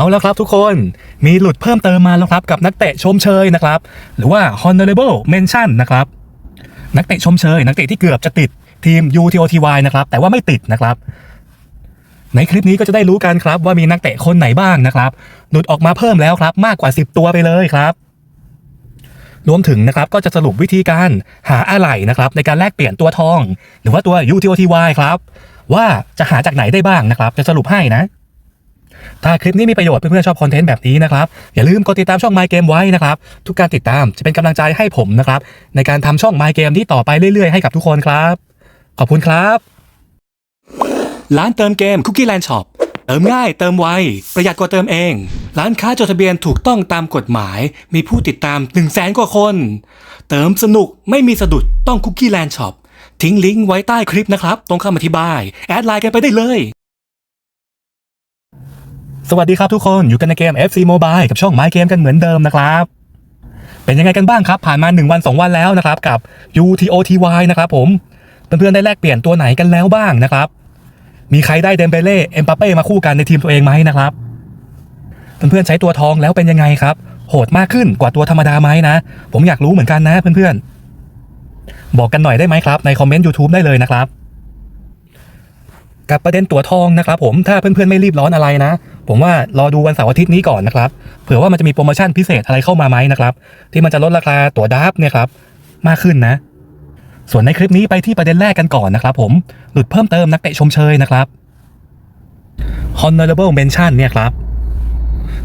เอาแล้วครับทุกคนมีหลุดเพิ่มเติมมาแล้วครับกับนักเตะชมเชยนะครับ หรือว่า honorable mention นะครับ นักเตะชมเชย นักเตะที่เกือบจะติดทีม UTOTY นะครับ แต่ว่าไม่ติดนะครับ ในคลิปนี้ก็จะได้รู้กันครับ ว่ามีนักเตะคนไหนบ้างนะครับ หลุดออกมาเพิ่มแล้วครับ มากกว่า 10 ตัวไปเลยครับรวมถึงนะครับก็จะสรุปวิธีการหาอะไหล่นะครับในการแลกเปลี่ยนตัวทอง หรือว่าตัว UTOTY ครับ ว่าจะหาจากไหนได้บ้างนะครับ จะสรุปให้นะ ถ้าคลิปนี้มีประโยชน์เพื่อนๆชอบคอนเทนต์แบบนี้นะครับ อย่าลืมกดติดตามช่อง My Game ไว้นะครับ ทุกการติดตามจะเป็นกำลังใจให้ผมนะครับ ในการทำช่อง My Game ที่ต่อไปเรื่อยๆให้กับทุกคนครับ ขอบคุณครับ ร้านเติมเกม Cookie Land Shop เติมง่ายเติมไว ประหยัดกว่าเติมเอง ร้านค้าจดทะเบียนถูกต้องตามกฎหมาย มีผู้ติดตาม 1 0 0 0 0แสนกว่าคน เติมสนุกไม่มีสะดุดต้อง Cookie Land Shop ทิ้งลิงก์ไว้ใต้คลิปนะครับ ตรงคำอธิบาย แอดไลน์กันไปได้เลย สวัสดีครับทุกคนอยู่กันในเกม FC Mobile กับช่อง My Game กันเหมือนเดิมนะครับ เป็นยังไงกันบ้างครับ ผ่านมา 1 วัน 2 วันแล้วนะครับ กับ UTOTY นะครับผมเพื่อนๆได้แลกเปลี่ยนตัวไหนกันแล้วบ้างนะครับ มีใครได้เดมเบเล่เอ็มปาเป้มาคู่กันในทีมตัวเองไหมนะครับเพื่อนๆใช้ตัวทองแล้วเป็นยังไงครับ โหดมากขึ้นกว่าตัวธรรมดาไหมนะ ผมอยากรู้เหมือนกันนะเพื่อนๆบอกกันหน่อยได้ไหมครับ ในคอมเมนต์ YouTube ได้เลยนะครับกับประเด็นตัวทองนะครับผมถ้าเพื่อนๆไม่รีบร้อนอะไรนะ ผมว่ารอดูวันเสาร์อาทิตย์นี้ก่อนนะครับเผื่อว่ามันจะมีโปรโมชั่นพิเศษอะไรเข้ามาไหมนะครับที่มันจะลดราคาตั๋วดับเนี่ยครับมากขึ้นนะ ส่วนในคลิปนี้ไปที่ประเด็นแรกกันก่อนนะครับผมหลุดเพิ่มเติมนักเตะชมเชยนะครับ honorable mention เนี่ยครับ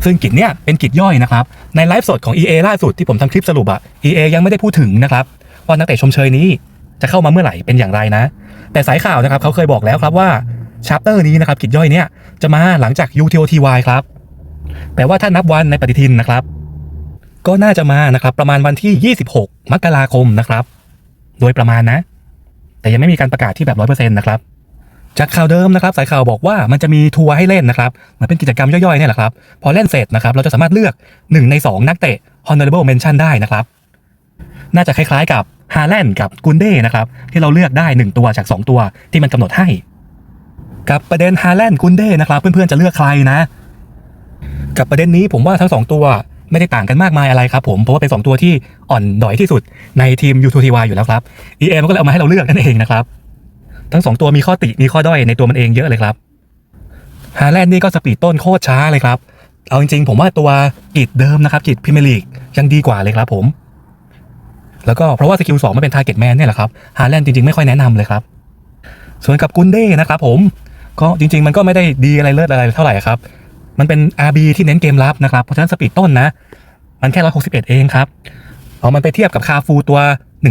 ซึ่งกิจเนี่ยเป็นกิจย่อยนะครับ ในไลฟ์สดของ EA ล่าสุดที่ผมทำคลิปสรุปอะ EA ยังไม่ได้พูดถึงนะครับว่านักเตะชมเชยนี้จะเข้ามาเมื่อไหร่เป็นอย่างไรนะ แต่สายข่าวนะครับเขาเคยบอกแล้วครับว่า ชาร์เตอร์นี้นะครับกิจย่อยเนี่ยจะมาหลังจาก UTOTY ครับ แปลว่าถ้านับวันในปฏิทินนะครับ ก็น่าจะมานะครับประมาณวันที่ 26 มกราคมนะครับ โดยประมาณนะ แต่ยังไม่มีการประกาศที่แบบร้อยเปอร์เซ็นต์นะครับจากข่าวเดิมนะครับสายข่าวบอกว่ามันจะมีทัวร์ให้เล่นนะครับเหมือนเป็นกิจกรรมย่อยๆเนี่ยแหละครับ พอเล่นเสร็จนะครับ เราจะสามารถเลือก 1 ใน 2 นักเตะ honorable mention ได้นะครับ น่าจะคล้ายๆกับฮาแลนด์กับกุนเด้นะครับ ที่เราเลือกได้ 1 ตัวจาก 2 ตัวที่มันกำหนดให้ กับประเด็นฮาแลนด์กุนเด้นะครับ เพื่อนๆจะเลือกใครนะ กับประเด็นนี้ผมว่าทั้งสองตัวไม่ได้ต่างกันมากมายอะไรครับผม เพราะว่าเป็นสองตัวที่อ่อนดอยที่สุดในทีม U2TY อยู่แล้วครับ EA มันก็เลยเอามาให้เราเลือกนั่นเองนะครับ ทั้งสองตัวมีข้อติมีข้อด้อยในตัวมันเองเยอะเลยครับฮาแลนด์นี่ก็สปีดต้นโคตรช้าเลยครับ เอาจริงๆ ผมว่าตัวกิจเดิมนะครับกิจพิมลีกยังดีกว่าเลยครับผม แล้วก็เพราะว่าสกิลสองมันเป็นทาร์เก็ตแมนเนี่ยแหละครับฮาแลนด์จริงๆ ไม่ค่อยแนะนำเลยครับ ส่วนกับกุนเด้นะครับผม ก็จริง ๆ มันก็ไม่ได้ดีอะไรเลิศอะไรเท่าไหร่ครับ มันเป็น RB ที่เน้นเกมรับนะครับ เพราะฉะนั้นสปีดต้นนะ มันแค่ 161 เองครับ เอามันไปเทียบกับคาฟูตัว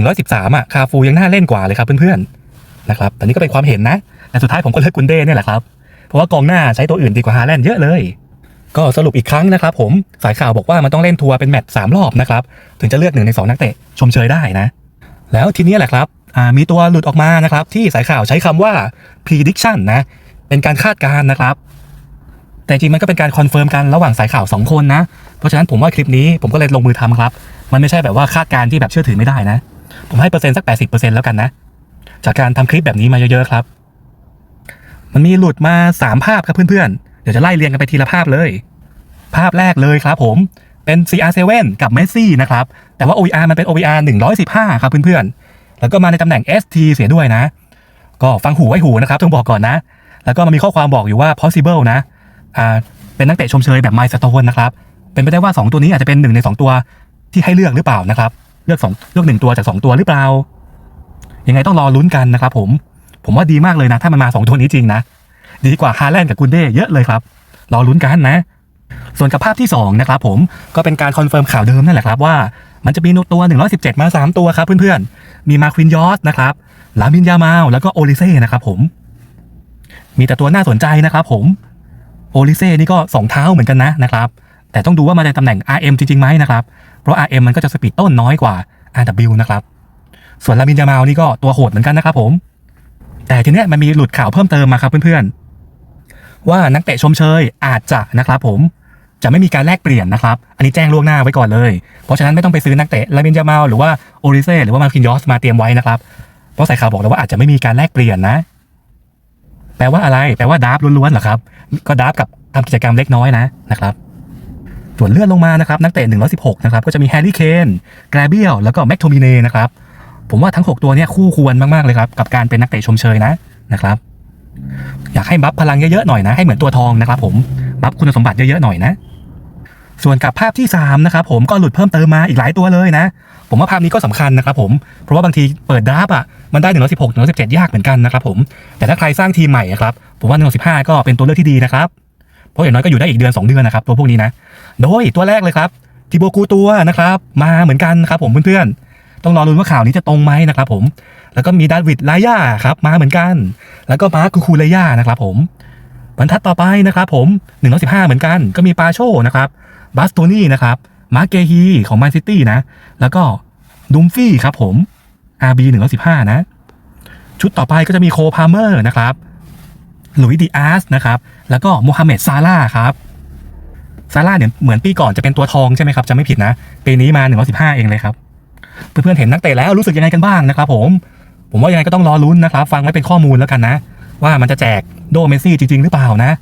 113อะคาฟูยังน่าเล่นกว่าเลยครับเพื่อนๆนะครับแต่นี่ก็เป็นความเห็นนะแต่สุดท้ายผมก็เลือกกุนเด้เนี่ยแหละครับเพราะว่ากองหน้าใช้ตัวอื่นดีกว่าฮาแลนด์เยอะเลยก็สรุปอีกครั้งนะครับผมสายข่าวบอกว่ามันต้องเล่นทัวร์เป็นแมตช์สรอบนะครับ ถึงจะเลือกหนึ่งในสองนักเตะชมเชยได้นะ แล้วทีนี้แหละครับอ่ามีตัวหลุดออกมานะครับ ที่สายข่าวใช้คำว่า prediction นะ เป็นการคาดการณ์นะครับ แต่จริงมันก็เป็นการคอนเฟิร์มกันระหว่างสายข่าว 2 คนนะ เพราะฉะนั้นผมว่าคลิปนี้ผมก็เลยลงมือทำครับ มันไม่ใช่แบบว่าคาดการณ์ที่แบบเชื่อถือไม่ได้นะ ผมให้เปอร์เซ็นต์สัก 80%แล้วกันนะ จากการทำคลิปแบบนี้มาเยอะๆครับ มันมีหลุดมา 3 ภาพครับเพื่อนๆ เดี๋ยวจะไล่เรียงกันไปทีละภาพเลย ภาพแรกเลยครับผมเป็น CR7 กับเมสซี่นะครับ แต่ว่า OVR มันเป็น OVR 115 ครับเพื่อนๆ แล้วก็มาในตำแหน่ง ST เสียด้วยนะ ก็ฟังหูไว้หูนะครับต้องบอกก่อนนะ แล้วก็มันมีข้อความบอกอยู่ว่า possible นะอ่าเป็นนักเตะชมเชยแบบไมสโตนนะครับ เป็นไปได้ว่า 2 ตัวนี้อาจจะเป็นหนึ่งใน 2 ตัวที่ให้เลือกหรือเปล่านะครับ เลือกสองเลือกหนึ่งตัวจาก 2 ตัวหรือเปล่า ยังไงต้องรอลุ้นกันนะครับ ผม ผมว่าดีมากเลยนะ ถ้ามันมา 2 ตัวนี้จริงนะ ดีกว่าฮาแลนด์กับกุนเด้เยอะเลยครับ รอลุ้นกันนะ ส่วนกับภาพที่2นะครับผม ก็เป็นการคอนเฟิร์มข่าวเดิมนั่นแหละครับว่า มันจะมีนตัว 117 มา 3 ตัวครับเพื่อนๆ มีมาควินยอสนะครับ ลามินยามาลแล้วก็โอลิเซ่นะครับผม มีแต่ตัวน่าสนใจนะครับผมโอลิเซ่นี่ก็สองเท้าเหมือนกันนะนะครับ แต่ต้องดูว่ามาในตำแหน่ง RM จริงๆไหมนะครับ เพราะ RM มันก็จะสปีดต้นน้อยกว่า RW นะครับ ส่วนลามินยามาลนี่ก็ตัวโหดเหมือนกันนะครับผม แต่ทีเนี้ยมันมีหลุดข่าวเพิ่มเติมมาครับเพื่อนๆ ว่านักเตะชมเชยอาจจะนะครับผมจะไม่มีการแลกเปลี่ยนนะครับ อันนี้แจ้งล่วงหน้าไว้ก่อนเลย เพราะฉะนั้นไม่ต้องไปซื้อนักเตะลามินยามาลหรือว่าโอลิเซ่หรือว่ามาคินยอสมาเตรียมไว้นะครับ เพราะสายข่าวบอกแล้วว่าอาจจะไม่มีการแลกเปลี่ยนนะ ลว่าอะไร แปลว่าดาร์ฟล้วนๆเหรอครับ ก็ดาร์ฟกับทำกิจกรรมเล็กน้อยนะนะครับส่วนเลื่อนลงมานะครับนักเตะ116นะครับก็จะมีแฮร์รี่เคนแกรเบียลแล้วก็แม็กโทมิเน่นะครับผมว่าทั้ง 6 ตัวเนี่ยคู่ควรมากๆเลยครับกับการเป็นนักเตะชมเชยนะนะครับ อยากให้บัฟพลังเยอะๆหน่อยนะ ให้เหมือนตัวทองนะครับ ผมบัฟคุณสมบัติเยอะๆหน่อยนะ ส่วนกับภาพที่3นะครับผมก็หลุดเพิ่มเติมมาอีกหลายตัวเลยนะ ผมว่าภาพนี้ก็สำคัญนะครับผมเพราะว่าบางทีเปิดดราฟอะมันได้ 116 117 ยากเหมือนกันนะครับผมแต่ถ้าใครสร้างทีมใหม่ครับผมว่า 115 ก็เป็นตัวเลือกที่ดีนะครับเพราะอย่างน้อยก็อยู่ได้อีกเดือน 2 เดือนนะครับตัวพวกนี้นะโดยตัวแรกเลยครับทิโบกูตัวนะครับมาเหมือนกันครับผมเพื่อนๆต้องรอรุ้นว่าข่าวนี้จะตรงไหมนะครับผมแล้วก็มีดาวิดไลยาครับมาเหมือนกัน แล้วก็มาร์คคูคูเลยานะครับผมบรรทัดต่อไปนะครับผม115 เหมือนกัน ก็มีปาโชนะครับบาสโตนี่นะครับ มาร์เกฮีของแมนซิตี้นะ แล้วก็ดุมฟี่ครับผม RB 115นะ ชุดต่อไปก็จะมีโคพาเมอร์นะครับหลุยส์ดีอาร์สนะครับ แล้วก็โมฮัมเหม็ดซาร่าครับซาร่าเนี่ยเหมือนปีก่อนจะเป็นตัวทองใช่ไหมครับจะไม่ผิดนะ ปีนี้มา 115 เองเลยครับ เพื่อนๆเห็นนักเตะแล้วรู้สึกยังไงกันบ้างนะครับผม ผมว่ายังไงก็ต้องรอลุ้นนะครับ ฟังไว้เป็นข้อมูลแล้วกันนะ ว่ามันจะแจกโดเมซี่จริง ๆ หรือเปล่านะ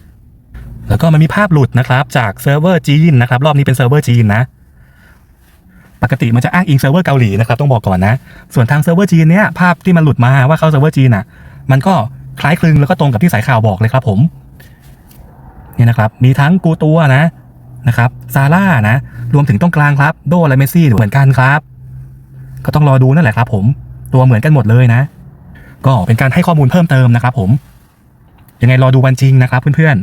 แล้วก็มันมีภาพหลุดนะครับ จากเซิร์ฟเวอร์จีนนะครับ รอบนี้เป็นเซิร์ฟเวอร์จีนนะ ปกติมันจะอ้างอิงเซิร์ฟเวอร์เกาหลีนะครับต้องบอกก่อนนะ ส่วนทางเซิร์ฟเวอร์จีนเนี่ยภาพที่มันหลุดมาว่าเข้าเซิร์ฟเวอร์จีนอะ มันก็คล้ายคลึงแล้วก็ตรงกับที่สายข่าวบอกเลยครับผมเนี่ยนะครับมีทั้งกูตัวนะนะครับซาร่านะ รวมถึงตรงกลางครับ โดและเมซี่เหมือนกันครับ ก็ต้องรอดูนั่นแหละครับ ผมตัวเหมือนกันหมดเลยนะ ก็เป็นการให้ข้อมูลเพิ่มเติมนะครับ ผมยังไงรอดูวันจริงนะครับเพื่อน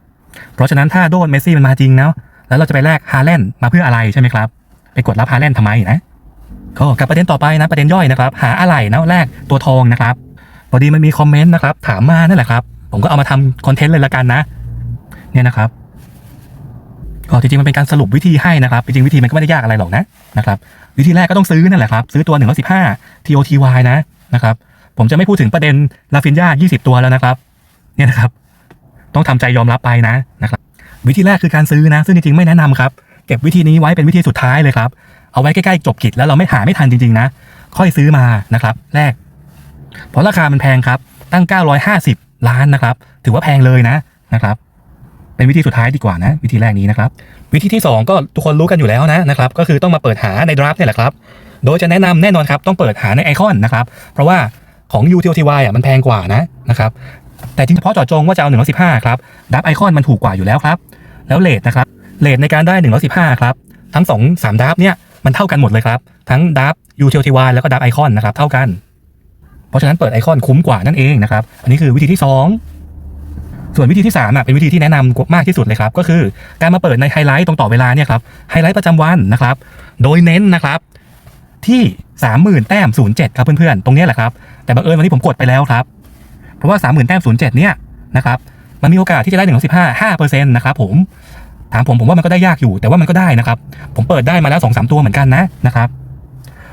ๆเพราะฉะนั้นถ้าโดนเมซี่มันมาจริงเนาะแล้วเราจะไปแลกฮาแลนด์มาเพื่ออะไรใช่ไหมครับ ไปกดรับฮาแลนด์ทำไมนะก็กับประเด็นต่อไปนะประเด็นย่อยนะครับ หาอะไรนะแรกตัวทองนะครับพอดีมันมีคอมเมนต์นะครับถามมานั่นแหละครับ ผมก็เอามาทำคอนเทนต์เลยละกันนะ เนี่ยนะครับก็จริงๆมันเป็นการสรุปวิธีให้นะครับ จริงๆวิธีมันก็ไม่ได้ยากอะไรหรอกนะนะครับ วิธีแรกก็ต้องซื้อนั่นแหละครับ ซื้อตัว 115 TOTY นะนะครับ ผมจะไม่พูดถึงประเด็นลาฟินยา20 ตัวแล้วนะครับ เนี่ยนะครับ ต้องทำใจยอมรับไปนะนะครับ วิธีแรกคือการซื้อนะ ซึ่งจริงๆไม่แนะนำครับ เก็บวิธีนี้ไว้เป็นวิธีสุดท้ายเลยครับ เอาไว้ใกล้ๆจบกิจแล้วเราไม่หาไม่ทันจริงๆนะ ค่อยซื้อมานะครับแรก เพราะราคามันแพงครับ ตั้ง 950 ล้านนะครับ ถือว่าแพงเลยนะนะครับเป็นวิธีสุดท้ายดีกว่านะ วิธีแรกนี้นะครับ วิธีที่ 2 ก็ทุกคนรู้กันอยู่แล้วนะนะครับ ก็คือต้องมาเปิดหาในดราฟเนี่ยแหละครับ โดยจะแนะนำแน่นอนครับ ต้องเปิดหาในไอคอนนะครับ เพราะว่าของ UTOTY อะมันแพงกว่านะนะครับแต่จริงเฉพาะจาะจงว่าจะเอา115ครับดับไอคอนมันถูกกว่าอยู่แล้วครับ แล้วเลทนะครับ เลทในการได้ 115 ครับ ทั้ง 2 3ดับเนี่ยมันเท่ากันหมดเลยครับ ทั้งดับ UTOTY แล้วก็ดับไอคอนนะครับเท่ากัน เพราะฉะนั้นเปิดไอคอนคุ้มกว่านั่นเองนะครับ อันนี้คือวิธีที่ 2 ส่วนวิธีที่3อะเป็นวิธีที่แนะนำมากที่สุดเลยครับ ก็คือการมาเปิดในไฮไลท์ตรงต่อเวลาเนี่ยครับไฮไลท์ประจำวันนะครับ โดยเน้นนะครับที่ 30,000แต้ม07ครับเพื่อนๆ ตรงนี้แหละครับ แต่บังเอิญวันนี้ผมกดไปแล้วครับ เพราะว่า 30,000แต้ม07เนี่ยนะครับ มันมีโอกาสที่จะได้115 5%นะครับผม ถามผมผมว่ามันก็ได้ยากอยู่ แต่ว่ามันก็ได้นะครับ ผมเปิดได้มาแล้ว2-3ตัวเหมือนกันนะนะครับ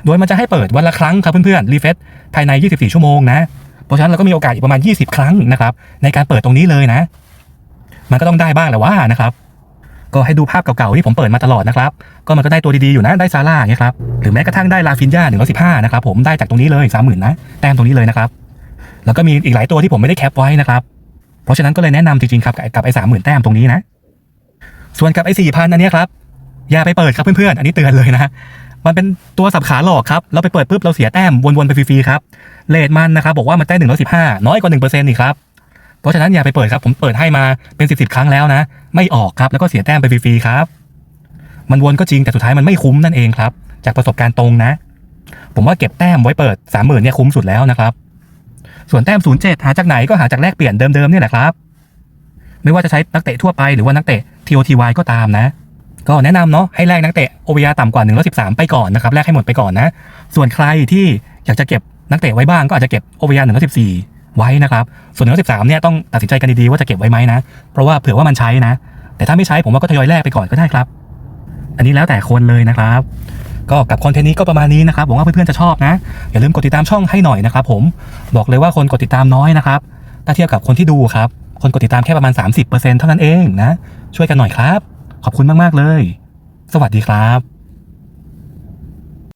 โดยมันจะให้เปิดวันละครั้งครับเพื่อนๆรีเฟซภายใน 24 ชั่วโมงนะ เพราะฉะนั้นเราก็มีโอกาสอีกประมาณ 20 ครั้งนะครับในการเปิดตรงนี้เลยนะ มันก็ต้องได้บ้างแหละว่านะครับก็ให้ดูภาพเก่าๆที่ผมเปิดมาตลอดนะครับ ก็มันก็ได้ตัวดีๆอยู่นะ ได้ซาร่าเงี้ยครับ หรือแม้กระทั่งได้ลาฟินยาหนึ่งร้อยสิบห้านะครับผมได้จากตรงนี้เลยสามหมื่นนะ แต้มตรงนี้เลยนะครับ แล้วก็มีอีกหลายตัวที่ผมไม่ได้แคปไว้นะครับ เพราะฉะนั้นก็เลยแนะนำจริงๆครับกับไอ้สามหมื่นแต้มตรงนี้นะ ส่วนกับไอ้สี่พันอันนี้ครับอย่าไปเปิดครับเพื่อนๆ อันนี้เตือนเลยนะมันเป็นตัวสับขาหลอกครับ เราไปเปิดปุ๊บเราเสียแต้มวนๆไปฟรีๆครับเลทมันนะครับบอกว่ามันได้หนึ่งร้อยสิบห้าน้อยกว่าหนึ่งเปอร์เซ็นต์นี่ครับเพราะฉะนั้นอย่าไปเปิดครับผมเปิดให้มาเป็นสิบสิบครั้งแล้วนะ ไม่ออกครับแล้วก็เสียแต้มไปฟรีๆครับ มันวนก็จริงแต่สุดท้ายมันไม่คุ้มนั่นเองครับ จากประสบการณ์ตรงนะ ผมว่าเก็บแต้มไว้เปิดสามหมื่นเนี่ยคุ้มสุดแล้วนะครับ ส่วนแต้มศูนย์เจ็ดหาจากไหนก็หาจากแลกเปลี่ยนเดิมๆนี่แหละครับ ไม่ว่าจะใช้นักเตะทั่วไปหรือว่านักเตะ TOTY ก็ตามนะ ก็แนะนำเนาะให้แลกนักเตะ OVR ต่ำกว่า113ไปก่อนนะครับแลกให้หมดไปก่อนนะ ส่วนใครที่อยากจะเก็บนักเตะไว้บ้างก็อาจจะเก็บ OVR 114ไว้นะครับ ส่วน113เนี่ยต้องตัดสินใจกันดีๆว่าจะเก็บไว้ไหมนะ เพราะว่าเผื่อว่ามันใช้นะ แต่ถ้าไม่ใช้ผมว่าก็ทยอยแลกไปก่อนก็ได้ครับ อันนี้แล้วแต่คนเลยนะครับ ก็กับคอนเทนต์นี้ก็ประมาณนี้นะครับหวังว่าเพื่อนๆจะชอบนะ อย่าลืมกดติดตามช่องให้หน่อยนะครับผมบอกเลยว่าคนกดติดตามน้อยนะครับถ้าเทียบกับคนที่ดูครับ คนกดติดตามแค่ประมาณ 30%เท่านั้นเองนะ ช่วยกันหน่อยครับ ขอบคุณมาก ๆ เลย สวัสดีครับ